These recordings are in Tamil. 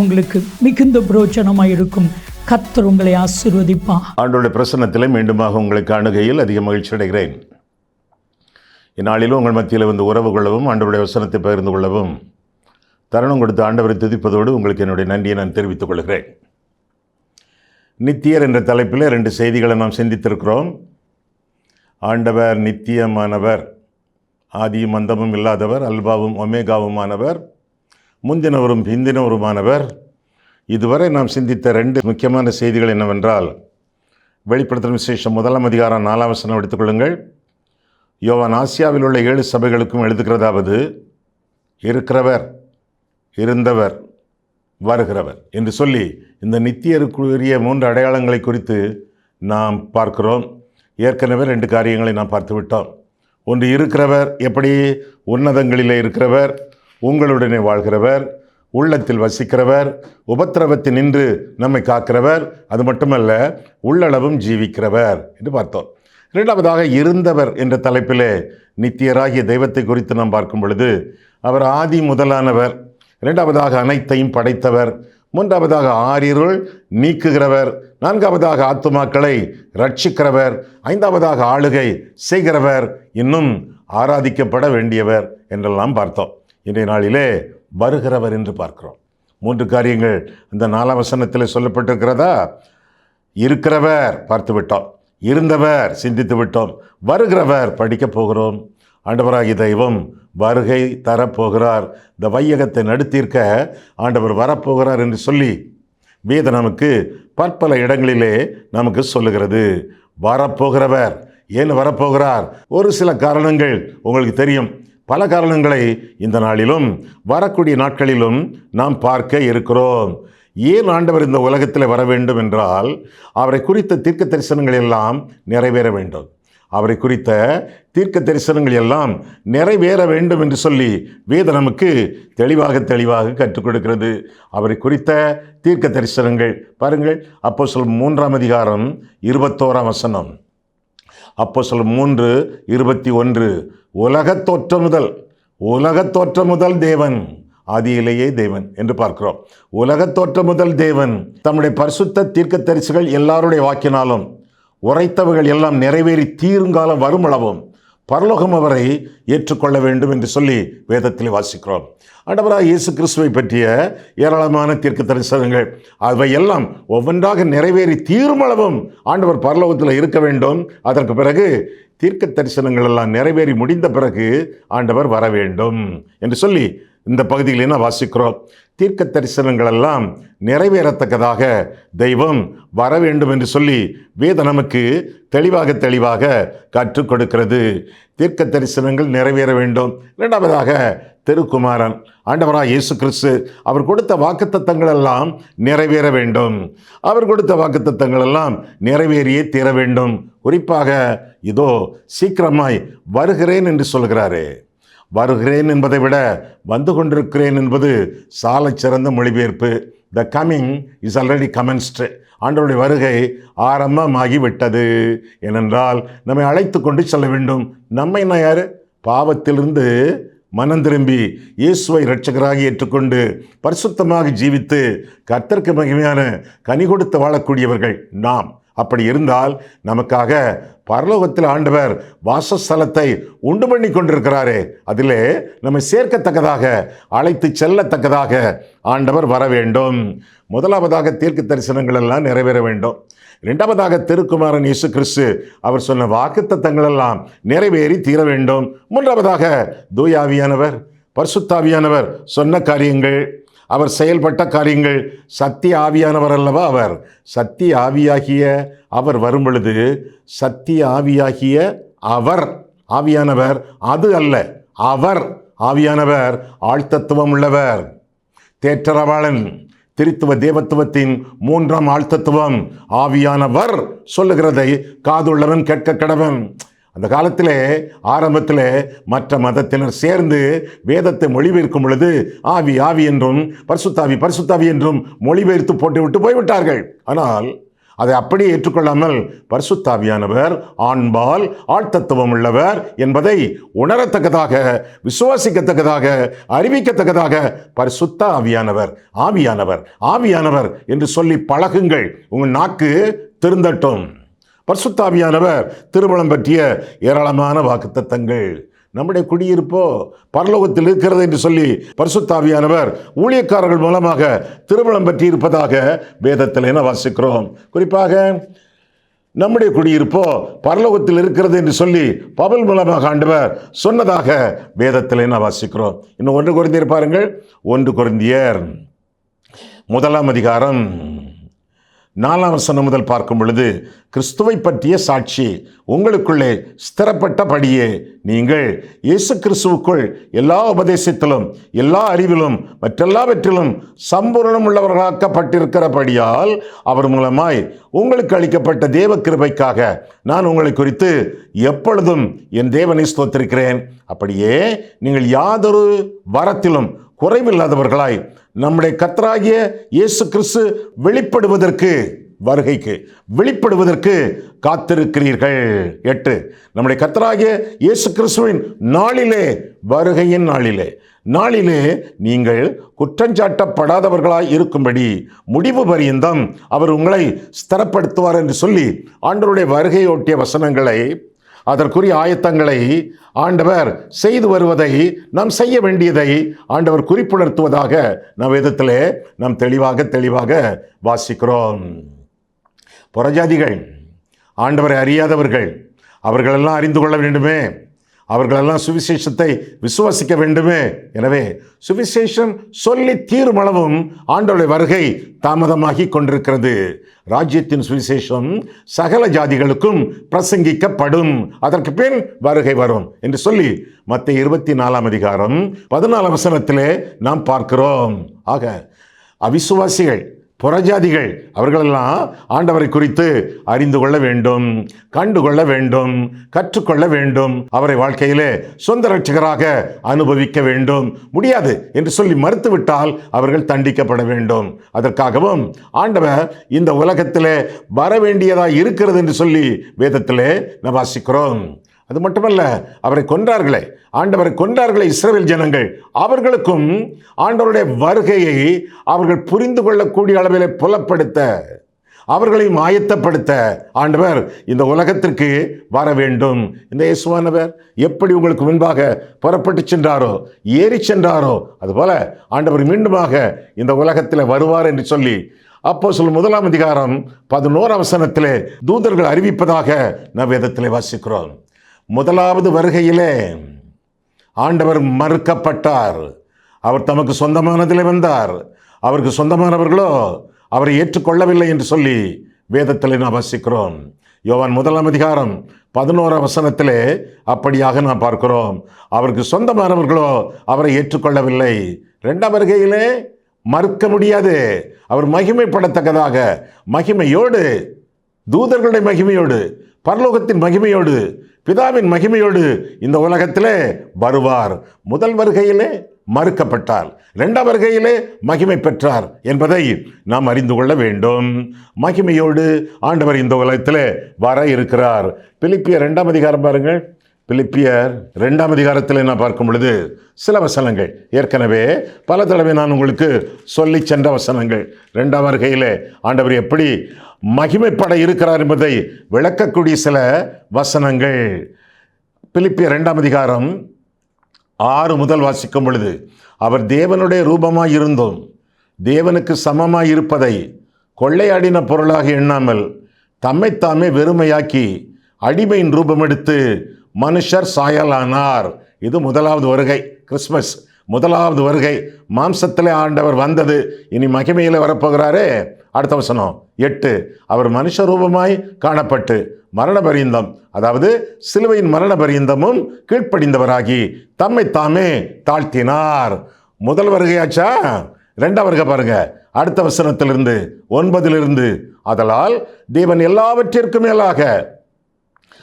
உங்களுக்கு மிகுந்த பிரோஜனமாக இருக்கும் கத்தர் உங்களை ஆசீர்வதிப்பா ஆண்டோட பிரசன்னத்தில் மீண்டுமாக உங்களை காணுகையில் அதிக மகிழ்ச்சி அடைகிறேன். இந்நாளிலும் உங்கள் மத்தியில் வந்து உறவு கொள்ளவும் ஆண்டவருடைய வசனத்தை பகிர்ந்து கொள்ளவும் தருணம் கொடுத்து ஆண்டவரை துதிப்பதோடு உங்களுக்கு என்னுடைய நன்றியை நான் தெரிவித்துக் கொள்கிறேன். நித்தியர் என்ற தலைப்பில் ரெண்டு செய்திகளை நாம் சிந்தித்திருக்கிறோம். ஆண்டவர் நித்தியமானவர் ஆதியும் அந்தமும் இல்லாதவர் அல்பாவும் ஒமேகாவுமானவர் முந்தினவரும் பிந்தினவருமானவர். இதுவரை நாம் சிந்தித்த ரெண்டு முக்கியமான செய்திகள் என்னவென்றால் வெளிப்படுத்தும் விசேஷம் முதலாம் அதிகாரம் நாலாம் வசனம் எடுத்துக்கொள்ளுங்கள் யோவான் ஆசியாவில் உள்ள ஏழு சபைகளுக்கும் எழுதுகிறதாவது இருக்கிறவர் இருந்தவர் வருகிறவர் என்று சொல்லி இந்த நித்தியருக்குரிய மூன்று அடையாளங்களை குறித்து நாம் பார்க்கிறோம். ஏற்கனவே ரெண்டு காரியங்களை நாம் பார்த்து விட்டோம் ஒன்று இருக்கிறவர் எப்படி? உன்னதங்களில் இருக்கிறவர் உங்களுடனே வாழ்கிறவர் உள்ளத்தில் வசிக்கிறவர் உபத்திரவத்தில் நின்று நம்மை காக்கிறவர் அது மட்டுமல்ல உள்ளளவும் ஜீவிக்கிறவர் என்று பார்த்தோம். இரண்டாவதாக இருந்தவர் என்ற தலைப்பிலே நித்தியராகிய தெய்வத்தை குறித்து நாம் பார்க்கும் பொழுது அவர் ஆதி முதலானவர் இரண்டாவதாக அனைத்தையும் படைத்தவர் மூன்றாவதாக ஆறிருள் நீக்குகிறவர் நான்காவதாக ஆத்துமாக்களை ரட்சிக்கிறவர் ஐந்தாவதாக ஆளுகை செய்கிறவர் இன்னும் ஆராதிக்கப்பட வேண்டியவர் என்றெல்லாம் பார்த்தோம். இன்றைய நாளிலே வருகிறவர் என்று பார்க்கிறோம். மூன்று காரியங்கள் இந்த நாலாம் வசனத்தில் சொல்லப்பட்டிருக்கிறதா? இருக்கிறவர் பார்த்து விட்டோம் இருந்தவர் சிந்தித்து விட்டோம். வருகிறவர் படிக்கப் போகிறோம். ஆண்டவராகி தெய்வம் வருகை தரப்போகிறார். இந்த வையகத்தை நடுத்திருக்க ஆண்டவர் வரப்போகிறார் என்று சொல்லி வேத நமக்கு பற்பல இடங்களிலே நமக்கு சொல்லுகிறது. வரப்போகிறவர் ஏன் வரப்போகிறார்? ஒரு சில காரணங்கள் உங்களுக்கு தெரியும். பல காரணங்களை இந்த நாளிலும் வரக்கூடிய நாட்களிலும் நாம் பார்க்க இருக்கிறோம். ஏன் ஆண்டவர் இந்த உலகத்தில் வர வேண்டும் என்றால் அவரை குறித்த தீர்க்க தரிசனங்கள் எல்லாம் நிறைவேற வேண்டும். அவரை குறித்த தீர்க்க தரிசனங்கள் எல்லாம் நிறைவேற வேண்டும் என்று சொல்லி வேத நமக்கு தெளிவாக தெளிவாக கற்றுக் கொடுக்கிறது. அவரை குறித்த தீர்க்க தரிசனங்கள் பாருங்கள் அப்போ சொல் மூன்றாம் அதிகாரம் இருபத்தோராம் வசனம். அப்போ சொல் மூன்று இருபத்தி ஒன்று. உலகத் தோற்ற முதல் உலகத் தோற்ற முதல் தேவன் ஆதியிலேயே தேவன் என்று பார்க்கிறோம். உலகத் தோற்ற முதல் தேவன் தம்முடைய பரிசுத்த தீர்க்க தரிசுகள் எல்லாருடைய வாக்கினாலும் உரைத்தவர்கள் எல்லாம் நிறைவேறி தீருங்காலம் வரும் அளவும் பரலோகம் அவரை ஏற்றுக்கொள்ள வேண்டும் என்று சொல்லி வேதத்தில் வாசிக்கிறோம். ஆண்டவராக இயேசு கிறிஸ்துவை பற்றிய ஏராளமான தீர்க்க தரிசனங்கள் அவை எல்லாம் ஒவ்வொன்றாக நிறைவேறி தீர்மளவும் ஆண்டவர் பரலோகத்தில் இருக்க வேண்டும். அதற்கு பிறகு தீர்க்க தரிசனங்கள் எல்லாம் நிறைவேறி முடிந்த பிறகு ஆண்டவர் வர வேண்டும் என்று சொல்லி இந்த பகுதியில் என்ன வாசிக்கிறோம்? தீர்க்க தரிசனங்கள் எல்லாம் நிறைவேறத்தக்கதாக தெய்வம் வர வேண்டும் என்று சொல்லி வேத நமக்கு தெளிவாக தெளிவாக கற்றுக் கொடுக்கிறது. தீர்க்க தரிசனங்கள் நிறைவேற வேண்டும். இரண்டாவதாக திருக்குமாரன் ஆண்டவராக இயேசு கிறிஸ்து அவர் கொடுத்த வாக்குத்தத்தங்கள் எல்லாம் நிறைவேற வேண்டும். அவர் கொடுத்த வாக்குத்தத்தங்கள் எல்லாம் நிறைவேறியே தீர வேண்டும். குறிப்பாக இதோ சீக்கிரமாய் வருகிறேன் என்று சொல்கிறாரே. வருகிறேன் என்பதை விட வந்து கொண்டிருக்கிறேன் என்பது சாலை சிறந்த மொழிபெயர்ப்பு. The coming is already commenced ஆண்டவருடைய வருகை ஆரம்பமாகிவிட்டது. ஏனென்றால் நம்மை அழைத்து கொண்டு செல்ல வேண்டும். நம்மை நான் யார்? பாவத்திலிருந்து மனம் திரும்பி இயேசுவை இரட்சகராக ஏற்றுக்கொண்டு பரிசுத்தமாக ஜீவித்து கர்த்தருக்கு மகிமையான கனி கொடுத்து வாழக்கூடியவர்கள் நாம். அப்படி இருந்தால் நமக்காக பரலோகத்தில் ஆண்டவர் வாசஸ்தலத்தை உண்டு பண்ணி கொண்டிருக்கிறாரே. அதிலே நம்மை சேர்க்கத்தக்கதாக அழைத்து செல்லத்தக்கதாக ஆண்டவர் வர வேண்டும். முதலாவதாக தீர்க்க தரிசனங்கள் எல்லாம் நிறைவேற வேண்டும். இரண்டாவதாக திருக்குமாரன் இயேசு கிறிஸ்து அவர் சொன்ன வாக்குத்தத்தங்கள் எல்லாம் நிறைவேறி தீர வேண்டும். மூன்றாவதாக தூயாவியானவர் பர்சுத்தாவியானவர் சொன்ன காரியங்கள் அவர் செயல்பட்ட காரியங்கள் சத்திய ஆவியானவர் அல்லவா அவர்? சத்திய ஆவியாகிய அவர் வரும் பொழுது சத்திய ஆவியாகிய அவர் ஆவியானவர் அது அல்ல அவர் ஆவியானவர் ஆழ்த்தத்துவம் உள்ளவர். தேற்றரவாளன் திருத்துவ தேவத்துவத்தின் மூன்றாம் ஆழ்த்தத்துவம் ஆவியானவர் சொல்லுகிறதை காதுள்ளவன் கேட்க கடவன். அந்த காலத்தில் ஆரம்பத்தில் மற்ற மதத்தினர் சேர்ந்து வேதத்தை மொழிபெயர்க்கும் பொழுது ஆவி ஆவி என்றும் பரிசுத்தாவி பரிசுத்தாவி என்றும் மொழிபெயர்த்து போட்டுவிட்டு போய்விட்டார்கள். ஆனால் அதை அப்படியே ஏற்றுக்கொள்ளாமல் பரிசுத்தாவியானவர் ஆண்பால் ஆழ்த்தத்துவம் உள்ளவர் என்பதை உணரத்தக்கதாக விசுவாசிக்கத்தக்கதாக அறிவிக்கத்தக்கதாக பரிசுத்த ஆவியானவர் ஆவியானவர் ஆவியானவர் என்று சொல்லி பழகுங்கள். உங்கள் நாக்கு திருந்தட்டும். பர்சுத்தாவியானவர் திருமணம் பற்றிய ஏராளமான வாக்குத்தத்தங்கள். நம்முடைய குடியிருப்போ பரலோகத்தில் இருக்கிறது என்று சொல்லி பரிசுத்தாவியானவர் ஊழியக்காரர்கள் மூலமாக திருமணம் பற்றி இருப்பதாக வேதத்தில் என வாசிக்கிறோம். குறிப்பாக நம்முடைய குடியிருப்போ பரலோகத்தில் இருக்கிறது என்று சொல்லி பவல் மூலமாக ஆண்டவர் சொன்னதாக வேதத்தில் என வாசிக்கிறோம். இன்னும் ஒன்று குறைந்தியர் பாருங்கள். ஒன்று குறைந்தியர் முதலாம் அதிகாரம். நாலாம் வசனம் முதல் பார்க்கும் பொழுது கிறிஸ்துவை பற்றிய சாட்சி உங்களுக்குள்ளே ஸ்திரப்பட்டபடியே நீங்கள் இயேசு கிறிஸ்துவுக்குள் எல்லா உபதேசத்திலும் எல்லா அறிவிலும் மற்றெல்லாவற்றிலும் சம்பூர்ணம் உள்ளவர்களாக்கப்பட்டிருக்கிறபடியால் அவர் மூலமாய் உங்களுக்கு அளிக்கப்பட்ட தேவ கிருபைக்காக நான் உங்களை குறித்து எப்பொழுதும் என் தேவனை ஸ்தோத்திருக்கிறேன். அப்படியே நீங்கள் யாதொரு வரத்திலும் குறைவில்லாதவர்களாய் நம்முடைய கத்தராகிய இயேசு கிறிஸ்து வெளிப்படுவதற்கு வருகைக்கு வெளிப்படுவதற்கு காத்திருக்கிறீர்கள். எட்டு நம்முடைய கத்தராகிய இயேசு கிறிஸ்துவின் நாளிலே வருகையின் நாளிலே நாளிலே நீங்கள் குற்றஞ்சாட்டப்படாதவர்களாய் இருக்கும்படி முடிவு பரியந்தம் அவர் உங்களை ஸ்திரப்படுத்துவார் என்று சொல்லி ஆண்டவருடைய வருகையொட்டிய வசனங்களை அதற்குரிய ஆயத்தங்களை ஆண்டவர் செய்து வருவதை நாம் செய்ய வேண்டியதை ஆண்டவர் குறிப்புணர்த்துவதாக நம் விதத்திலே நாம் தெளிவாக தெளிவாக வாசிக்கிறோம். புறஜாதிகள் ஆண்டவரை அறியாதவர்கள் அவர்களெல்லாம் அறிந்து கொள்ள வேண்டுமே. அவர்களெல்லாம் சுவிசேஷத்தை விசுவாசிக்க வேண்டுமே. எனவே சுவிசேஷம் சொல்லி தீர்மளவும் ஆண்டோடைய வருகை தாமதமாகி கொண்டிருக்கிறது. ராஜ்யத்தின் சுவிசேஷம் சகல ஜாதிகளுக்கும் பிரசங்கிக்கப்படும். அதற்கு பின் வருகை வரும் என்று சொல்லி மற்ற இருபத்தி நாலாம் அதிகாரம் பதினாலாம் வசனத்திலே நாம் பார்க்கிறோம். ஆக அவிசுவாசிகள் புறஜாதிகள் அவர்களெல்லாம் ஆண்டவரை குறித்து அறிந்து கொள்ள வேண்டும் கண்டுகொள்ள வேண்டும் கற்றுக்கொள்ள வேண்டும். அவரை வாழ்க்கையிலே சொந்த ரட்சகராக அனுபவிக்க வேண்டும். முடியாது என்று சொல்லி மறுத்துவிட்டால் அவர்கள் தண்டிக்கப்பட வேண்டும். அதற்காகவும் ஆண்டவர் இந்த உலகத்திலே வர வேண்டியதாக இருக்கிறது என்று சொல்லி வேதத்திலே நவாசிக்கிறோம். வாசிக்கிறோம் அது மட்டுமல்ல அவரை கொன்றார்களே. ஆண்டவரை கொன்றார்களே இஸ்ரேல் ஜனங்கள். அவர்களுக்கும் ஆண்டவருடைய வருகையை அவர்கள் புரிந்து கொள்ளக்கூடிய அளவிலே புலப்படுத்த அவர்களையும் ஆயத்தப்படுத்த ஆண்டவர் இந்த உலகத்திற்கு வர வேண்டும். இந்த இயேசுவானவர் எப்படி உங்களுக்கு முன்பாக புறப்பட்டு சென்றாரோ ஏறி சென்றாரோ அதுபோல ஆண்டவர் மீண்டுமாக இந்த உலகத்தில் வருவார் என்று சொல்லி அப்போ சொல் முதலாம் அதிகாரம் பதினோரு அவசனத்திலே தூதர்கள் அறிவிப்பதாக நம் வேதத்திலே வாசிக்கிறோம். முதலாவது வருகையிலே ஆண்டவர் மறுக்கப்பட்டார். அவர் தமக்கு சொந்தமானதிலே வந்தார். அவருக்கு சொந்தமானவர்களோ அவரை ஏற்றுக்கொள்ளவில்லை என்று சொல்லி வேதத்தில் நாம் வசிக்கிறோம். யோவான் முதலாம் அதிகாரம் பதினோரு வசனத்திலே அப்படியாக நாம் பார்க்கிறோம். அவருக்கு சொந்தமானவர்களோ அவரை ஏற்றுக்கொள்ளவில்லை. ரெண்டாம் வருகையிலே மறுக்க முடியாது. அவர் மகிமைப்படத்தக்கதாக மகிமையோடு தூதர்களுடைய மகிமையோடு பரலோகத்தின் மகிமையோடு பிதாவின் மகிமையோடு இந்த உலகத்திலே வருவார். முதல் வருகையிலே மறுக்கப்பட்டார். இரண்டாம் வருகையிலே மகிமை பெற்றார் என்பதை நாம் அறிந்து கொள்ள வேண்டும். மகிமையோடு ஆண்டவர் இந்த உலகத்திலே வர இருக்கிறார். பிலிப்பியர் இரண்டாம் அதிகாரம் பாருங்கள். பிலிப்பியர் ரெண்டாம் அதிகாரத்தில் நான் பார்க்கும் பொழுது சில வசனங்கள். ஏற்கனவே பல தடவை நான் உங்களுக்கு சொல்லி சென்ற வசனங்கள். ரெண்டாம் வருகையிலே ஆண்டவர் எப்படி மகிமைப்பட இருக்கிறார் என்பதை விளக்கக்கூடிய சில வசனங்கள். பிலிப்பிய ரெண்டாம் அதிகாரம் ஆறு முதல் வாசிக்கும் பொழுது அவர் தேவனுடைய ரூபமாக இருந்தும். தேவனுக்கு சமமாக இருப்பதை கொள்ளையாடின பொருளாக எண்ணாமல் தம்மைத்தாமே வெறுமையாக்கி அடிமையின் ரூபம் எடுத்து மனுஷர் சாயலானார். இது முதலாவது வருகை கிறிஸ்மஸ் முதலாவது வருகை. மாம்சத்தில் ஆண்டவர் வந்தது. இனி மகிமையில் வரப்போகிறாரே. அடுத்த வசனம். எட்டு. அவர் மனுஷ ரூபமாய் காணப்பட்டு மரண பரியந்தம் அதாவது சிலுவையின் மரண பரியந்தமும் கீழ்ப்படிந்தவராகி தம்மை தாமே தாழ்த்தினார். முதல் வருகையாச்சா ரெண்டாம் வருகை பாருங்க. அடுத்த வசனத்திலிருந்து ஒன்பதிலிருந்து. அதலால் தேவன் எல்லாவற்றிற்கும் மேலாக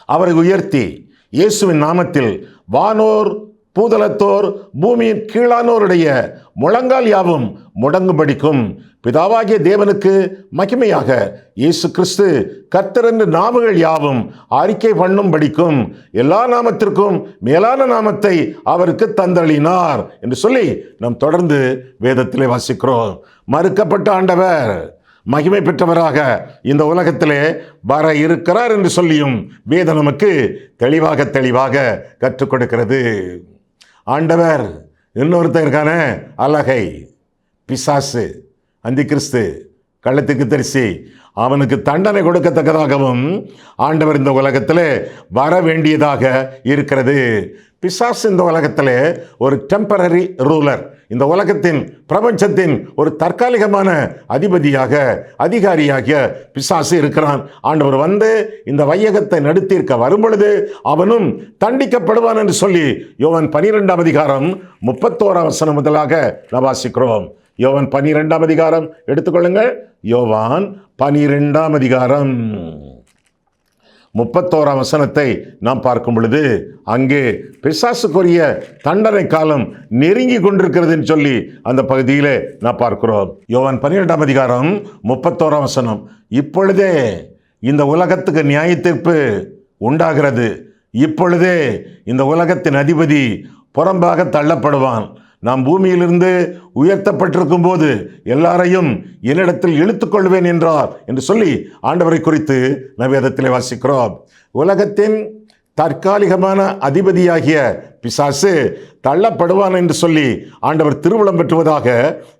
அவரை உயர்த்தி இயேசுவின் நாமத்தில் வானோர் பூதலத்தோர் பூமியின் கீழானோருடைய முழங்கால் யாவும் முடங்கும்படிக்கும் பிதாவாகிய தேவனுக்கு மகிமையாக இயேசு கிறிஸ்து கர்த்தர் நாமங்கள் யாவும் அறிக்கை பண்ணும்படிக்கும் எல்லா நாமத்திற்கும் மேலான நாமத்தை அவருக்கு தந்தளினார் என்று சொல்லி நாம் தொடர்ந்து வேதத்திலே வாசிக்கிறோம். மறுக்கப்பட்ட ஆண்டவர் மகிமை பெற்றவராக இந்த உலகத்திலே வர இருக்கிறார் என்று சொல்லியும் வேதம் நமக்கு தெளிவாக தெளிவாக கற்றுக் கொடுக்கிறது. ஆண்டவர் இன்னொருத்தன் இருக்கானே அலகை பிசாசு அந்தி கிறிஸ்து கள்ளத்துக்கு தரிசி அவனுக்கு தண்டனை கொடுக்கத்தக்கதாகவும் ஆண்டவர் இந்த உலகத்தில் வர வேண்டியதாக இருக்கிறது. பிசாஸ் இந்த உலகத்தில் ஒரு டெம்பரரி ரூலர் இந்த உலகத்தின் பிரபஞ்சத்தின் ஒரு தற்காலிகமான அதிபதியாக அதிகாரியாகிய பிசாசு இருக்கிறான். ஆண்டவர் வந்து இந்த வையகத்தை நடுத்திருக்க வரும்பொழுது அவனும் தண்டிக்கப்படுவான் என்று சொல்லி யோவன் பனிரெண்டாம் அதிகாரம் முப்பத்தோராம் வசனம் முதலாக நவாசிக்கிறோம் வாசிக்கிறோம் பனிரெண்டாம் அதிகாரம் எடுத்துக்கொள்ளுங்கள். யோவான் பனிரெண்டாம் அதிகாரம். முப்பத்தோராம் வசனத்தை நாம் பார்க்கும் பொழுது அங்கே பிசாசுக்குரிய தண்டனை காலம் நெருங்கி கொண்டிருக்கிறதுன்னு சொல்லி அந்த பகுதியிலே நான் பார்க்கிறோம். யோவான் பன்னிரெண்டாம் அதிகாரம் முப்பத்தோராம் வசனம் இப்பொழுதே இந்த உலகத்துக்கு நியாய தீர்ப்பு உண்டாகிறது. இப்பொழுதே இந்த உலகத்தின் அதிபதி புறம்பாக தள்ளப்படுவான். நாம் பூமியிலிருந்து உயர்த்தப்பட்டிருக்கும் போது எல்லாரையும் என்னிடத்தில் இழுத்துக்கொள்வேன் என்றார் என்று சொல்லி ஆண்டவரை குறித்து நம் வாசிக்கிறோம். உலகத்தின் தற்காலிகமான அதிபதியாகிய பிசாசு தள்ளப்படுவான் என்று சொல்லி ஆண்டவர் திருவுளம் பெற்றுவதாக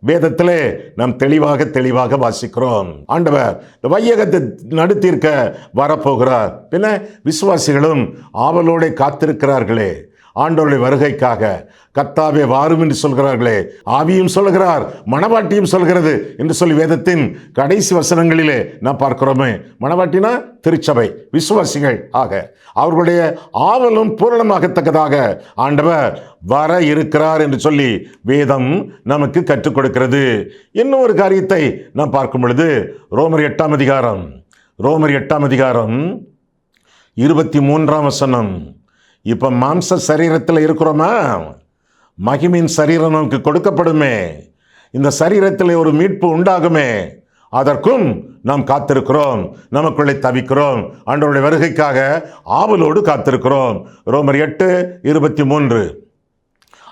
வேதத்திலே நாம் தெளிவாக தெளிவாக வாசிக்கிறோம். ஆண்டவர் இந்த வையகத்தை நடுத்திருக்க வரப்போகிறார். பின்ன விசுவாசிகளும் ஆவலோடு காத்திருக்கிறார்களே. ஆண்டவருடைய வருகைக்காக கர்த்தாவே வாரும் என்று சொல்கிறார்களே. ஆவியும் சொல்கிறார் மணவாட்டியும் சொல்கிறது என்று சொல்லி வேதத்தின் கடைசி வசனங்களிலே நாம் பார்க்கிறோமே. மணவாட்டினா திருச்சபை விசுவாசிகள் ஆக அவர்களுடைய ஆவலும் பூரணமாகத்தக்கதாக ஆண்டவர் வர இருக்கிறார் என்று சொல்லி வேதம் நமக்கு கற்றுக் கொடுக்கிறது. இன்னும் ஒரு காரியத்தை நாம் பார்க்கும் பொழுது ரோமர் எட்டாம் அதிகாரம் ரோமர் எட்டாம் அதிகாரம் இருபத்தி மூன்றாம் வசனம். இப்போ மாம்ச சரீரத்தில் இருக்கிறோமா? மகிமின் சரீரம் நமக்கு கொடுக்கப்படுமே. இந்த சரீரத்தில் ஒரு மீட்பு உண்டாகுமே. அதற்கும் நாம் காத்திருக்கிறோம். நமக்குள்ளே தவிக்கிறோம். ஆண்டவருடைய வருகைக்காக ஆவலோடு காத்திருக்கிறோம். ரோமர் எட்டு இருபத்தி மூன்று.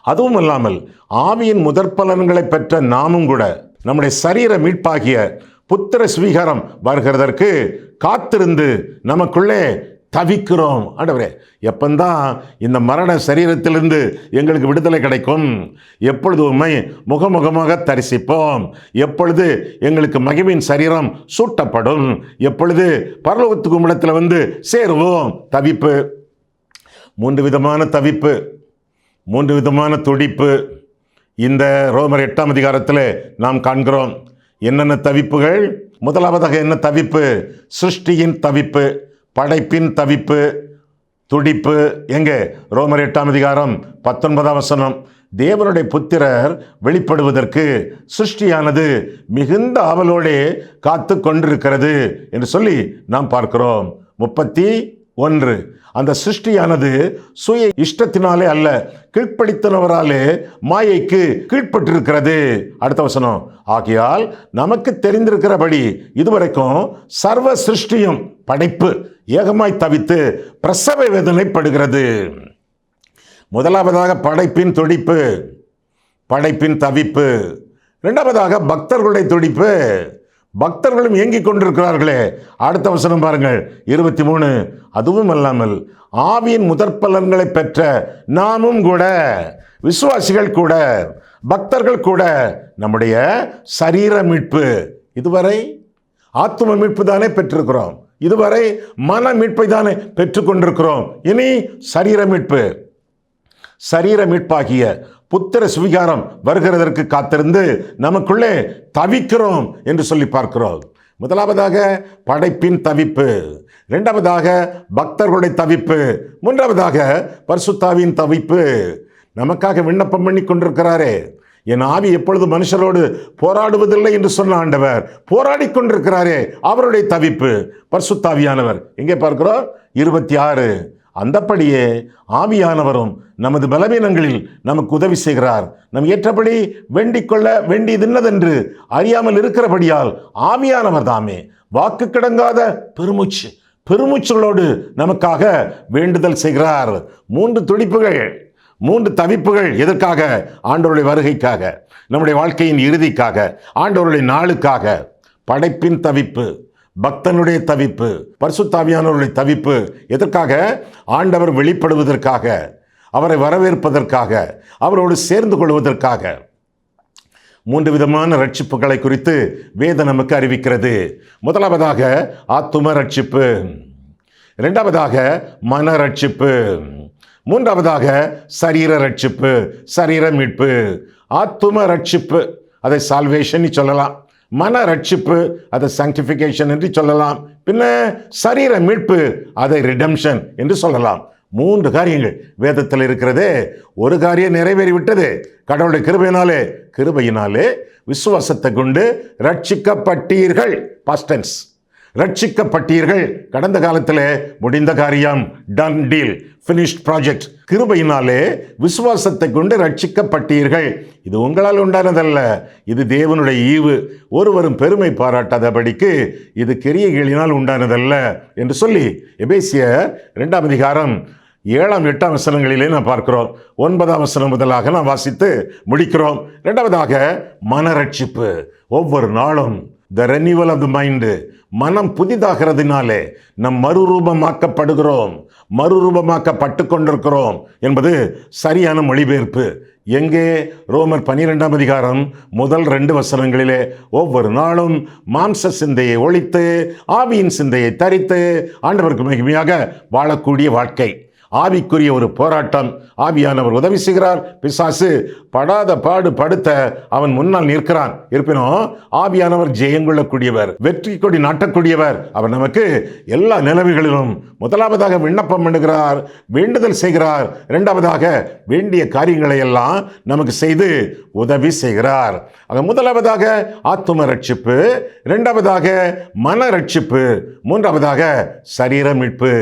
அதுவும் இல்லாமல் ஆவியின் முதற் பலன்களை பெற்ற நாமும் கூட நம்முடைய சரீர மீட்பாகிய புத்திர ஸ்வீகாரம் வருகிறதற்கு காத்திருந்து நமக்குள்ளே தவிக்கிறோம். ஆண்டவரே எப்பந்தான் இந்த மரண சரீரத்திலிருந்து எங்களுக்கு விடுதலை கிடைக்கும்? எப்பொழுது உண்மை முகமுகமாக தரிசிப்போம்? எப்பொழுது எங்களுக்கு மகிமின் சரீரம் சூட்டப்படும்? எப்பொழுது பரலோகத்துக்கு இடத்துல வந்து சேருவோம்? தவிப்பு. மூன்று விதமான தவிப்பு. மூன்று விதமான துடிப்பு. இந்த ரோமர் எட்டாம் அதிகாரத்தில் நாம் காண்கிறோம். என்னென்ன தவிப்புகள்? முதலாவதாக என்ன தவிப்பு? சிருஷ்டியின் தவிப்பு. படைப்பின் தவிப்பு துடிப்பு. எங்கே? ரோமர் எட்டாம் அதிகாரம் பத்தொன்பதாம் வசனம். தேவனுடைய புத்திரர் வெளிப்படுவதற்கு சிருஷ்டியானது மிகுந்த ஆவலோடே காத்து கொண்டிருக்கிறது என்று சொல்லி நாம் பார்க்கிறோம். முப்பத்தி ஒன்று. அந்த சிருஷ்டியானது சுய இஷ்டத்தினாலே அல்ல கீழ்ப்படித்தனவராலே மாயைக்கு கீழ்ப்பட்டிருக்கிறது. அடுத்த வசனம். ஆகையால் நமக்கு தெரிந்திருக்கிறபடி இதுவரைக்கும் சர்வ சிருஷ்டியும் படைப்பு ஏகமாய் தவித்து பிரசவ வேதனைப்படுகிறது. முதலாவதாக படைப்பின் துடிப்பு படைப்பின் தவிப்பு. இரண்டாவதாக பக்தர்களுடைய துடிப்பு. பக்தர்களும் இயங்கிக் கொண்டிருக்கிறார்களே. அடுத்த வசனம் பாருங்கள். இருபத்தி மூணு. அதுவும் அல்லாமல் ஆவியின் முதற் பலன்களை பெற்ற நாமும் கூட விசுவாசிகள் கூட பக்தர்கள் கூட நம்முடைய சரீர மீட்பு இதுவரை ஆத்தும மீட்பு தானே பெற்றிருக்கிறோம். இதுவரை மன மீட்பை தானே பெற்றுக்கொண்டிருக்கிறோம். இனி சரீர மீட்பு சரீர மீட்பாகிய புத்திர சுவிகாரம் வருகிறதற்கு காத்திருந்து நமக்குள்ளே தவிக்கிறோம் என்று சொல்லி பார்க்கிறோம். முதலாவதாக படைப்பின் தவிப்பு. இரண்டாவதாக பக்தர்களுடைய தவிப்பு. மூன்றாவதாக பரிசுத்தாவின் தவிப்பு. நமக்காக விண்ணப்பம் பண்ணி கொண்டிருக்கிறாரே என் ஆவி எப்பொழுது மனுஷரோடு போராடுவதில்லை என்று சொன்ன ஆண்டவர் போராடி கொண்டிருக்கிறாரே அவருடைய தவிப்பு. பர்சுத்தாவியானவர் எங்கே பார்க்கிறோம்? இருபத்தி ஆறு அந்தப்படியே ஆவியானவரும் நமது பலவீனங்களில் நமக்கு உதவி செய்கிறார். நம் ஏற்றபடி வேண்டிக் கொள்ள வேண்டியதின்னதென்று அறியாமல் இருக்கிறபடியால் ஆவியானவர் தாமே. வாக்கு கிடங்காத பெருமூச்சு பெருமூச்சுகளோடு நமக்காக வேண்டுதல் செய்கிறார். மூன்று துடிப்புகள். மூன்று தவிப்புகள் எதற்காக? ஆண்டவருடைய வருகைக்காக நம்முடைய வாழ்க்கையின் இறுதிக்காக ஆண்டவருடைய நாளுக்காக. படைப்பின் தவிப்பு பக்தனுடைய தவிப்பு பரிசுத்தாவியானவருடைய தவிப்பு எதற்காக? ஆண்டவர் வெளிப்படுவதற்காக அவரை வரவேற்பதற்காக அவரோடு சேர்ந்து கொள்வதற்காக. மூன்று விதமான ரட்சிப்புகளை குறித்து வேத நமக்கு அறிவிக்கிறது. முதலாவதாக ஆத்தும ரட்சிப்பு இரண்டாவதாக மன ரட்சிப்பு. மூன்றாவதாக சரீர ரட்சிப்பு சரீர மீட்பு. ஆத்தும ரட்சிப்பு அதை சால்வேஷன் சொல்லலாம். மன ரட்சிப்பு அதை சாங்டிஃபிகேஷன் என்று சொல்லலாம். பின்ன சரீர மீட்பு அதை ரிடம்ஷன் என்று சொல்லலாம். மூன்று காரியங்கள் வேதத்தில் இருக்கிறதே. ஒரு காரியம் நிறைவேறிவிட்டது. கடவுளுடைய கிருபையினாலே கிருபையினாலே விசுவாசத்தை கொண்டு ரட்சிக்கப்பட்டீர்கள். பாஸ்டன்ஸ் ரட்சிக்கப்பட்டீர்கள். கடந்த காலத்தில் முடிந்த காரியம் டன் டீல் ஃபினிஷ்ட் ப்ராஜெக்ட் கிருபையினாலே விசுவாசத்தை கொண்டு ரட்சிக்கப்பட்டீர்கள். இது உங்களால் உண்டானதல்ல. இது தேவனுடைய ஈவு. ஒருவரும் பெருமை பாராட்டாதபடிக்கு இது கிரியைகளினால் உண்டானதல்ல என்று சொல்லி எபேசிய ரெண்டாம் அதிகாரம் ஏழாம் எட்டாம் வசனங்களிலே நாம் பார்க்கிறோம். ஒன்பதாம் வசனம் முதலாக நாம் வாசித்து முடிக்கிறோம். இரண்டாவதாக மனரட்சிப்பு ஒவ்வொரு நாளும் the renewal of the mind மனம் புதிதாகிறதுனாலே நம் மறுரூபமாக்கப்படுகிறோம். மறுரூபமாக்கப்பட்டு கொண்டிருக்கிறோம் என்பது சரியான மொழிபெயர்ப்பு. எங்கே? ரோமர் பனிரெண்டாம் அதிகாரம் முதல் ரெண்டு வசனங்களிலே ஒவ்வொரு நாளும் மாம்ச சிந்தையை ஒழித்து ஆவியின் சிந்தையை தரித்து ஆண்டவருக்கு மிகுமையாக வாழக்கூடிய வாழ்க்கை. ஆவிக்குரிய ஒரு போராட்டம். ஆவியானவர் உதவி செய்கிறார். பிசாசு படாத பாடு படுத்த அவன் முன்னால் நிற்கிறான். இருப்பினும் ஆவியானவர் ஜெயங்கொள்ளக்கூடியவர் வெற்றி கொடி நாட்டக்கூடியவர். அவர் நமக்கு எல்லா நிலவுகளிலும் முதலாவதாக விண்ணப்பம் பண்ணுகிறார் வேண்டுதல் செய்கிறார். இரண்டாவதாக வேண்டிய காரியங்களை எல்லாம் நமக்கு செய்து உதவி செய்கிறார். ஆக முதலாவதாக ஆத்தும ரட்சிப்பு இரண்டாவதாக மன ரட்சிப்பு மூன்றாவதாக சரீர மீட்பு.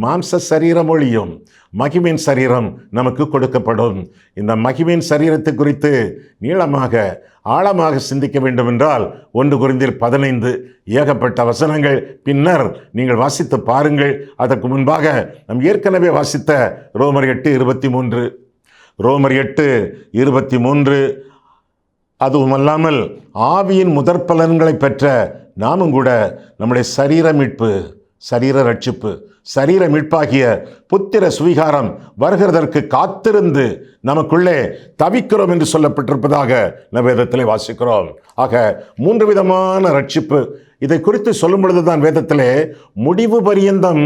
மாம்ச சரீரம் ஒழியும் மகிமின் சரீரம் நமக்கு கொடுக்கப்படும். இந்த மகிமின் சரீரத்தை குறித்து நீளமாக ஆழமாக சிந்திக்க வேண்டும் என்றால் ஒன்று குறிந்தில் பதினைந்து ஏகப்பட்ட வசனங்கள் பின்னர் நீங்கள் வாசித்து பாருங்கள். அதற்கு முன்பாக நம் ஏற்கனவே வாசித்த ரோமர் எட்டு இருபத்தி மூன்று. ரோமர் எட்டு இருபத்தி மூன்று. அதுவுமல்லாமல் ஆவியின் முதற் பலன்களை பெற்ற நாமும் கூட நம்முடைய சரீர மீட்பு சரீர ரட்சிப்பு சரீர மீட்பாகிய புத்திர சுவிகாரம் வருகிறதற்கு காத்திருந்து நமக்குள்ளே தவிக்கிறோம் என்று சொல்லப்பட்டிருப்பதாக நம் வேதத்திலே வாசிக்கிறோம். ஆக மூன்று விதமான ரட்சிப்பு. இதை குறித்து சொல்லும் பொழுதுதான் வேதத்திலே முடிவு பரியந்தம்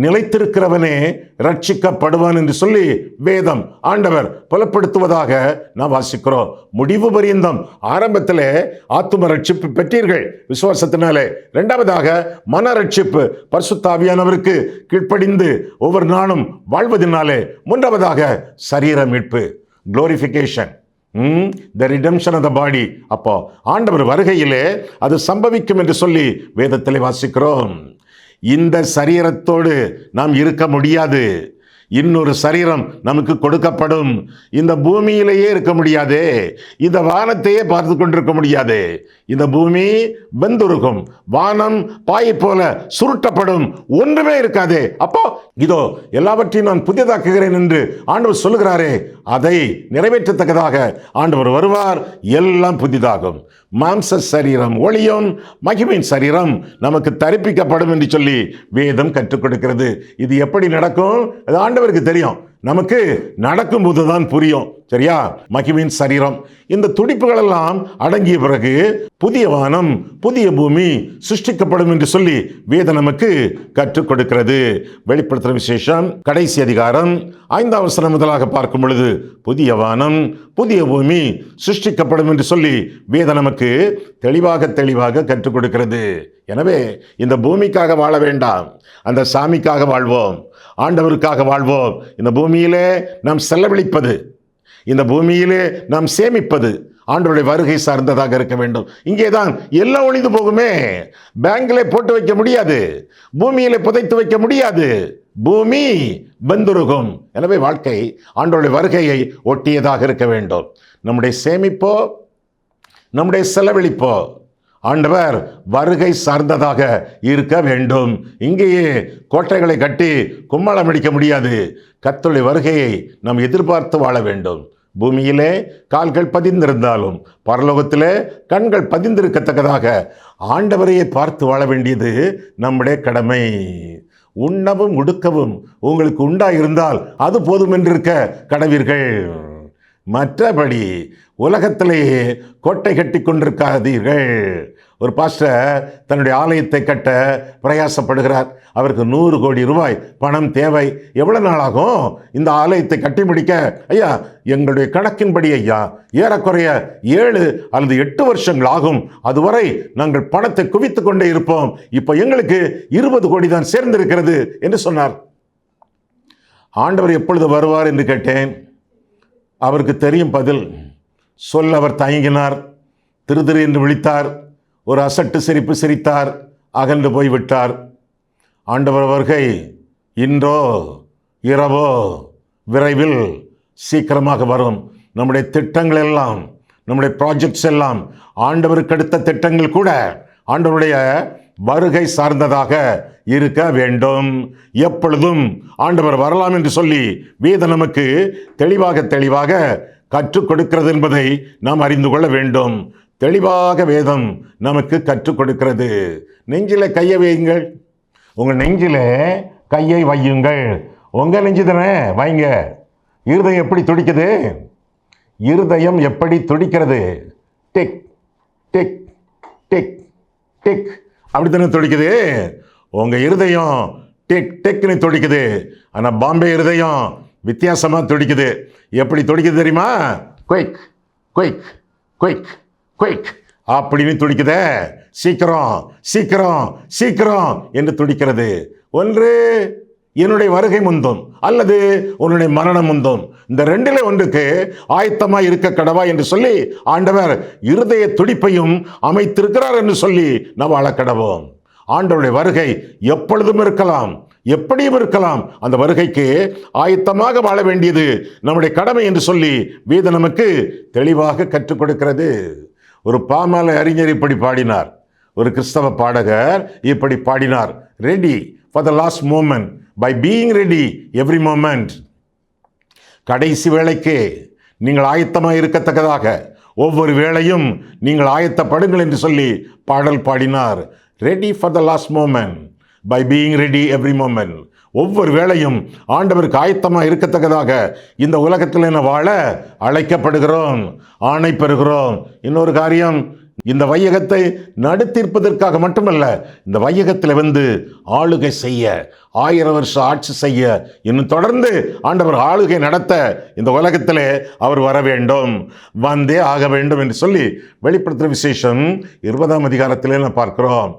நிலைத்திருக்கிறவனே ரட்சிக்கப்படுவான் என்று சொல்லி வேதம் ஆண்டவர் புலப்படுத்துவதாக நாம் வாசிக்கிறோம். முடிவு பரியந்தம். ஆரம்பத்திலே ஆத்தும ரட்சிப்பு பெற்றீர்கள். விசுவாசத்தினாலே. இரண்டாவதாக மன ரட்சிப்பு. பரிசுத்தாவியானவருக்கு கீழ்ப்படிந்து ஒவ்வொரு நாளும் வாழ்வதனாலே. மூன்றாவதாக சரீர மீட்பு. Glorification the redemption of the body அப்போ ஆண்டவர் வருகையிலே அது சம்பவிக்கும் என்று சொல்லி வேதத்திலே வாசிக்கிறோம். இந்த சரீரத்தோடு நாம் இருக்க முடியாது. இன்னொரு சரீரம் நமக்கு கொடுக்கப்படும். இந்த பூமியிலேயே இருக்க முடியாதே. இந்த வானத்தையே பார்த்து கொண்டிருக்க முடியாது. இந்த பூமி வெந்துருகும். வானம் பாய் போல சுருட்டப்படும். ஒன்றுமே இருக்காதே. அப்போ இதோ எல்லாவற்றையும் நான் புதியதாக்குகிறேன் என்று ஆண்டவர் சொல்லுகிறாரே. அதை நிறைவேற்றத்தக்கதாக ஆண்டவர் வருவார். எல்லாம் புதிதாகும். மாம்ச சரீரம் ஒளியும் மகிமின் சரீரம் நமக்கு தரிப்பிக்கப்படும் என்று சொல்லி வேதம் கற்றுக் கொடுக்கிறது. இது எப்படி நடக்கும்? அது ஆண்டவருக்கு தெரியும். நமக்கு நடக்கும்போது தான் புரியும். சரியா? மகிமின் சரீரம். இந்த துடிப்புகள் எல்லாம் அடங்கிய பிறகு புதிய வானம் புதிய பூமி சிருஷ்டிக்கப்படும் என்று சொல்லி வேதம் நமக்கு கற்றுக் கொடுக்கிறது. வெளிப்படுத்துகிற விசேஷம் கடைசி அதிகாரம் ஐந்தாம் வசனம் முதலாக பார்க்கும் பொழுது புதிய வானம் புதிய பூமி சிருஷ்டிக்கப்படும் என்று சொல்லி வேதம் நமக்கு தெளிவாக தெளிவாக கற்றுக் கொடுக்கிறது. எனவே இந்த பூமிக்காக வாழ வேண்டாம். அந்த சாமிக்காக வாழ்வோம். ஆண்டவருக்காக வாழ்வோம். இந்த பூமியிலே நாம் செலவழிப்பது இந்த பூமியிலே நாம் சேமிப்பது ஆண்டோடைய வருகை சார்ந்ததாக இருக்க வேண்டும். இங்கே தான் எல்லாம் ஒளிந்து போகுமே. பேங்கில் போட்டு வைக்க முடியாது. பூமியில் புதைத்து வைக்க முடியாது. பூமி வெந்துருகும். எனவே வாழ்க்கை ஆண்டோடைய வருகையை ஒட்டியதாக இருக்க வேண்டும். நம்முடைய சேமிப்போ நம்முடைய செலவழிப்போ ஆண்டவர் வருகை சார்ந்ததாக இருக்க வேண்டும். இங்கேயே கோட்டைகளை கட்டி கும்மாளம் அடிக்க முடியாது. கர்த்தருடைய வருகையை நாம் எதிர்பார்த்து வாழ வேண்டும். பூமியிலே கால்கள் பதிந்திருந்தாலும் பரலோகத்திலே கண்கள் பதிந்திருக்கத்தக்கதாக ஆண்டவரையே பார்த்து வாழ வேண்டியது நம்முடைய கடமை. உண்ணவும் உடுக்கவும் உங்களுக்கு உண்டாயிருந்தால் அது போதும் என்றிருக்க கடவீர்கள். மற்றபடி உலகத்திலேயே கோட்டை கட்டி கொண்டிருக்காதீர்கள். ஒரு பாஸ்டர் தன்னுடைய ஆலயத்தை கட்ட பிரயாசப்படுகிறார். அவருக்கு நூறு கோடி ரூபாய் பணம் தேவை. எவ்வளோ நாளாகும் இந்த ஆலயத்தை கட்டி முடிக்க? ஐயா எங்களுடைய கணக்கின்படி ஐயா ஏறக்குறைய ஏழு அல்லது எட்டு வருஷங்கள் ஆகும். அதுவரை நாங்கள் பணத்தை குவித்து கொண்டே இருப்போம். இப்போ எங்களுக்கு இருபது கோடி தான் சேர்ந்திருக்கிறது என்று சொன்னார். ஆண்டவர் எப்பொழுது வருவார் என்று கேட்டேன். அவருக்கு தெரியும் பதில். சொல் அவர் தயங்கினார். திரு திரு என்று விழித்தார். ஒரு அசட்டு சிரிப்பு சிரித்தார். அகன்று போய்விட்டார். ஆண்டவர் வருகை இன்றோ இரவோ விரைவில் சீக்கிரமாக வரும். நம்முடைய திட்டங்கள் எல்லாம் நம்முடைய ப்ராஜெக்ட்ஸ் எல்லாம் ஆண்டவருக்கு அடுத்த திட்டங்கள் கூட ஆண்டவருடைய வருகை சார்ந்ததாக இருக்க வேண்டும். எப்பொழுதும் ஆண்டவர் வரலாம் என்று சொல்லி வேத நமக்கு தெளிவாக தெளிவாக கற்றுக் கொடுக்கிறது என்பதை நாம் அறிந்து கொள்ள வேண்டும். தெளிவாக வேதம் நமக்கு கற்றுக் கொடுக்கிறது. நெஞ்சில கையை வையுங்கள். உங்கள் நெஞ்சில கையை வையுங்கள். உங்கள் நெஞ்சு தானே? வைங்க. இருதயம் எப்படி துடிக்குது? இருதயம் எப்படி துடிக்கிறது? Tick tick tick tick. அப்படித்தானே துடிக்குது? உங்க இருதயம் டிக் டிக்னு துடிக்குது. ஆனால் பாம்பே இருதயம் வித்தியாசமாக துடிக்குது. எப்படி துடிக்குது தெரியுமா? குயிக் குயிக் குயிக் குயிக் அப்படின்னு துடிக்குதே. சீக்கிரம் சீக்கிரம் சீக்கிரம் என்று துடிக்கிறது. ஒன்று என்னுடைய வருகை முந்தும் அல்லது உன்னுடைய மரணம் முந்தும். இந்த ரெண்டிலே ஒன்றுக்கு ஆயத்தமாக இருக்க கடவா என்று சொல்லி ஆண்டவர் இருதய துடிப்பையும் அமைத்திருக்கிறார் என்று சொல்லி நாம் அளக்கடவோம் ஆண்டவருடைய வருகை எப்பொழுதும் இருக்கலாம் எப்படியும் இருக்கலாம். அந்த வருகைக்கு ஆயத்தமாக வாழ வேண்டியது நம்முடைய கடமை என்று சொல்லி வீத நமக்கு தெளிவாக கற்றுக் கொடுக்கிறது. ஒரு பாமாலை அறிஞர் இப்படி பாடினார். ஒரு கிறிஸ்தவ பாடகர் இப்படி பாடினார். Ready for the last moment by being ready every moment கடைசி வேலைக்கு நீங்கள் ஆயத்தமாக இருக்கத்தக்கதாக ஒவ்வொரு வேளையும் நீங்கள் ஆயத்தப்படுங்கள் என்று சொல்லி பாடல் பாடினார். Ready for the last moment by being ready every moment ஒவ்வொரு வேளையும் ஆண்டவருக்கு ஆயத்தமாக இருக்கத்தக்கதாக இந்த உலகத்தில் என்ன வாழ அழைக்கப்படுகிறோம். ஆணை பெறுகிறோம். இன்னொரு காரியம் இந்த வையகத்தை நடுத்தீர்ப்பதற்காக மட்டுமல்ல இந்த வையகத்தில் வந்து ஆளுகை செய்ய ஆயிரம் வருஷம் ஆட்சி செய்ய இன்னும் தொடர்ந்து ஆண்டவர் ஆளுகை நடத்த இந்த உலகத்திலே அவர் வர வேண்டும் வந்தே ஆக வேண்டும் என்று சொல்லி வெளிப்படுத்துகிற விசேஷம் இருபதாம் அதிகாரத்திலே நான் பார்க்கிறோம்.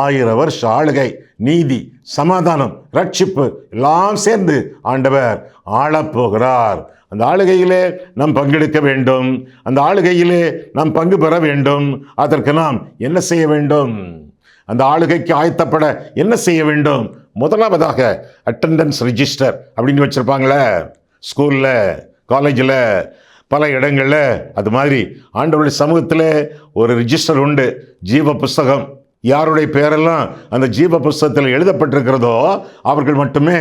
ஆயிரம் வருஷ ஆளுகை நீதி சமாதானம் ரட்சிப்பு எல்லாம் சேர்ந்து ஆண்டவர் ஆளப்போகிறார். அந்த ஆளுகையிலே நாம் பங்கெடுக்க வேண்டும். அந்த ஆளுகையிலே நாம் பங்கு பெற வேண்டும். அதற்கு நாம் என்ன செய்ய வேண்டும்? அந்த ஆளுகைக்கு ஆயத்தப்பட என்ன செய்ய வேண்டும்? முதலாவதாக அட்டெண்டன்ஸ் ரிஜிஸ்டர் அப்படின்னு வச்சுருப்பாங்களே ஸ்கூலில் காலேஜில் பல இடங்களில். அது மாதிரி ஆண்டவருடைய சமூகத்தில் ஒரு ரிஜிஸ்டர் உண்டு. ஜீவ புஸ்தகம். யாருடைய பெயரெல்லாம் அந்த ஜீவ புஸ்தகத்தில் எழுதப்பட்டிருக்கிறதோ அவர்கள் மட்டுமே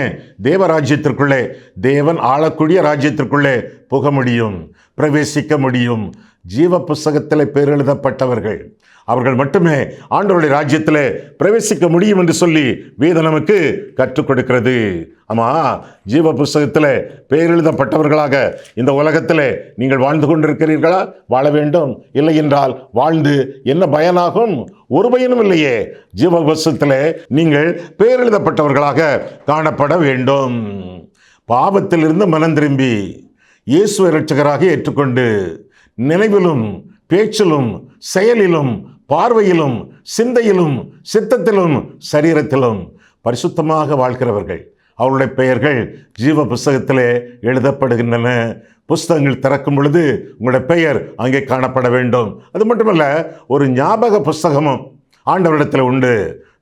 தேவ ராஜ்யத்திற்குள்ளே தேவன் ஆளக்கூடிய ராஜ்யத்திற்குள்ளே புக முடியும் பிரவேசிக்க முடியும். ஜீவ புஸ்தகத்தில் பேர் எழுதப்பட்டவர்கள். அவர்கள் மட்டுமே ஆண்டவருடைய ராஜ்யத்தில் பிரவேசிக்க முடியும் என்று சொல்லி வேத நமக்கு கற்றுக் கொடுக்கிறது. ஆமாம் ஜீவ புஸ்தகத்தில் பெயர் எழுதப்பட்டவர்களாக இந்த உலகத்தில் நீங்கள் வாழ்ந்து கொண்டிருக்கிறீர்களா? வாழ வேண்டும். இல்லை என்றால் வாழ்ந்து என்ன பயனாகும்? ஒரு பயனும் இல்லையே. ஜீவ புஸ்தகத்தில் நீங்கள் பெயர் எழுதப்பட்டவர்களாக காணப்பட வேண்டும். பாவத்திலிருந்து மனம் திரும்பி இயேசுவை இரட்சகராக ஏற்றுக்கொண்டு நினைவிலும் பேச்சிலும் செயலிலும் பார்வையிலும் சிந்தையிலும் சித்தத்திலும் சரீரத்திலும் பரிசுத்தமாக வாழ்கிறவர்கள். அவருடைய பெயர்கள் ஜீவ புஸ்தகத்திலே எழுதப்படுகின்றன. புஸ்தகங்கள் திறக்கும் பொழுது உங்களுடைய பெயர் அங்கே காணப்பட வேண்டும். அது மட்டுமல்ல ஒரு ஞாபக புஸ்தகமும் ஆண்டவரிடத்தில் உண்டு.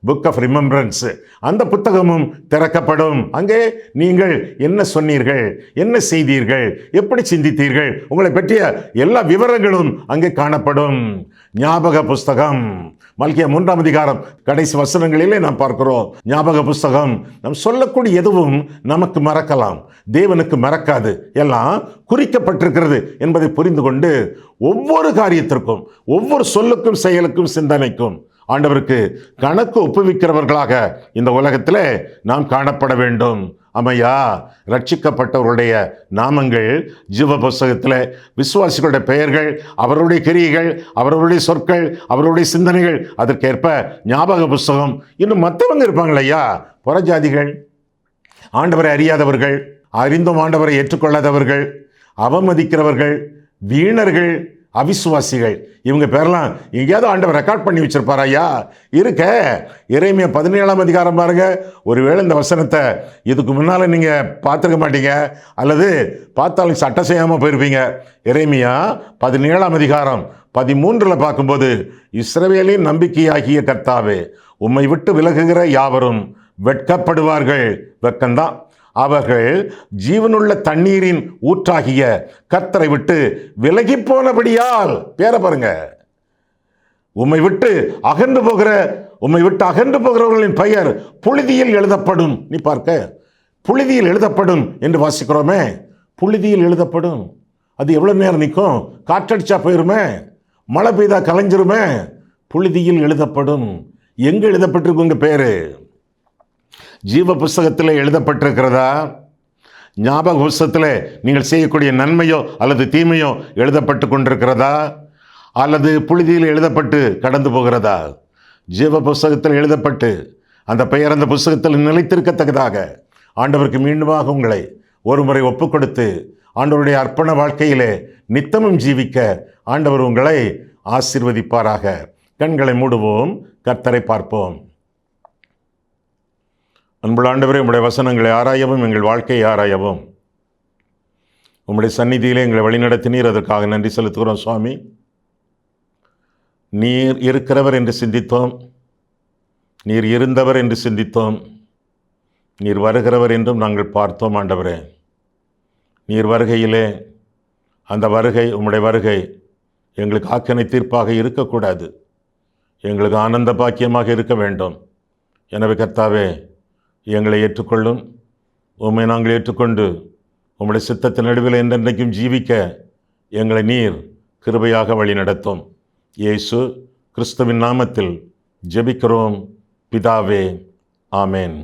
புக் ஆஃப் ரிமெம்பரன்ஸ் அந்த புத்தகமும் திறக்கப்படும். அங்கே நீங்கள் என்ன சொன்னீர்கள்? என்ன செய்தீர்கள்? எப்படி சிந்தித்தீர்கள்? உங்களை பற்றிய எல்லா விவரங்களும் அங்கே காணப்படும். ஞாபக புஸ்தகம். மல்கிய மூன்றாம் அதிகாரம். கடைசி வசனங்களிலே நாம் பார்க்கிறோம். ஞாபக புஸ்தகம். நாம் சொல்லக்கூடிய எதுவும் நமக்கு மறக்கலாம். தேவனுக்கு மறக்காது. எல்லாம் குறிக்கப்பட்டிருக்கிறது என்பதை புரிந்து கொண்டு ஒவ்வொரு காரியத்திற்கும் ஒவ்வொரு சொல்லுக்கும் செயலுக்கும் சிந்தனைக்கும் ஆண்டவருக்கு கணக்கு ஒப்புவிக்கிறவர்களாக இந்த உலகத்தில் நாம் காணப்பட வேண்டும். அமையா ரட்சிக்கப்பட்டவருடைய நாமங்கள் ஜீவ புஸ்தகத்தில் விசுவாசிகளுடைய பெயர்கள் அவருடைய கிரியைகள் அவர்களுடைய சொற்கள் அவருடைய சிந்தனைகள் அதற்கேற்ப ஞாபக புஸ்தகம். இன்னும் மற்றவங்க இருப்பாங்க ஐயா புறஜாதிகள். ஆண்டவரை அறியாதவர்கள் அறிந்தும் ஆண்டவரை ஏற்றுக்கொள்ளாதவர்கள் அவமதிக்கிறவர்கள் வீணர்கள் அவிசுவாசிகள். இவங்க பேரெல்லாம் எங்கேயாவது ஆண்டவர் ரெக்கார்ட் பண்ணி வச்சிருப்பார் ஐயா? இருக்க. இறைமையை பதினேழாம் அதிகாரம் பாருங்க. ஒருவேளை இந்த வசனத்தை இதுக்கு முன்னால் நீங்கள் பார்த்துருக்க மாட்டீங்க. அல்லது பார்த்தாலும் சட்டை செய்யாமல் போயிருப்பீங்க. இறைமையா பதினேழாம் அதிகாரம் பதிமூன்றில் பார்க்கும்போது இஸ்ரவேலின் நம்பிக்கையாகிய கர்த்தாவே உம்மை விட்டு விலகுகிற யாவரும் வெட்கப்படுவார்கள். வெட்கம்தான். அவர்கள் ஜீவனுள்ள தண்ணீரின் ஊற்றாகிய கர்த்தரை விட்டு விலகி போனபடியால் பேர பாருங்க. உம்மை விட்டு அகன்று போகிற உம்மை விட்டு அகன்று போகிறவர்களின் பெயர் புழுதியில் எழுதப்படும். நீ பார்க்க புழுதியில் எழுதப்படும் என்று வாசிக்கிறோமே. புழுதியில் எழுதப்படும். அது எவ்வளோ நேரம் நிற்கும்? காற்றடிச்சா போயிருமே. மழை பெய்தா கலைஞ்சிருமே. புழுதியில் எழுதப்படும். எங்கே எழுதப்பட்டிருக்கு உங்கள் பேர்? ஜீவ புஸ்தகத்தில் எழுதப்பட்டிருக்கிறதா? ஞாபக புஸ்தகத்தில் நீங்கள் செய்யக்கூடிய நன்மையோ அல்லது தீமையோ எழுதப்பட்டு கொண்டிருக்கிறதா? அல்லது புழுதியில் எழுதப்பட்டு கடந்து போகிறதா? ஜீவ புஸ்தகத்தில் எழுதப்பட்டு அந்த பெயர் அந்த புஸ்தகத்தில் நிலைத்திருக்கத்தக்கதாக ஆண்டவருக்கு மீண்டுமாக உங்களை ஒருமுறை ஒப்பு கொடுத்து ஆண்டவருடைய அர்ப்பண வாழ்க்கையிலே நித்தமும் ஜீவிக்க ஆண்டவர் உங்களை ஆசீர்வதிப்பாராக. கண்களை மூடுவோம் கர்த்தரை பார்ப்போம். அன்புள்ள உங்களுடைய வசனங்களை ஆராயவும் எங்கள் வாழ்க்கையை ஆராயவும். உம்முடைய சந்நிதியிலே எங்களை வழிநடத்தினீர் அதற்காக நன்றி செலுத்துகிறோம் சுவாமி. நீர் இருக்கிறவர் என்று சிந்தித்தோம். நீர் இருந்தவர் என்று சிந்தித்தோம். நீர் வருகிறவர் என்றும் நாங்கள் பார்த்தோம் ஆண்டவரே. நீர் வருகையிலே அந்த வருகை உம்முடைய வருகை எங்களுக்கு ஆக்கனை தீர்ப்பாக இருக்கக்கூடாது. எங்களுக்கு ஆனந்த பாக்கியமாக இருக்க வேண்டும். எனவே கர்த்தாவே எங்களை ஏற்றுக்கொள்ளும். உண்மை நாங்கள் ஏற்றுக்கொண்டு உம்முடைய சித்தத்தின் நடுவில் என்றென்றைக்கும் ஜீவிக்க எங்களை நீர் கிருபையாக வழி நடத்தும் இயேசு கிறிஸ்துவின் நாமத்தில் ஜெபிக்கிறோம். பிதாவே ஆமேன்.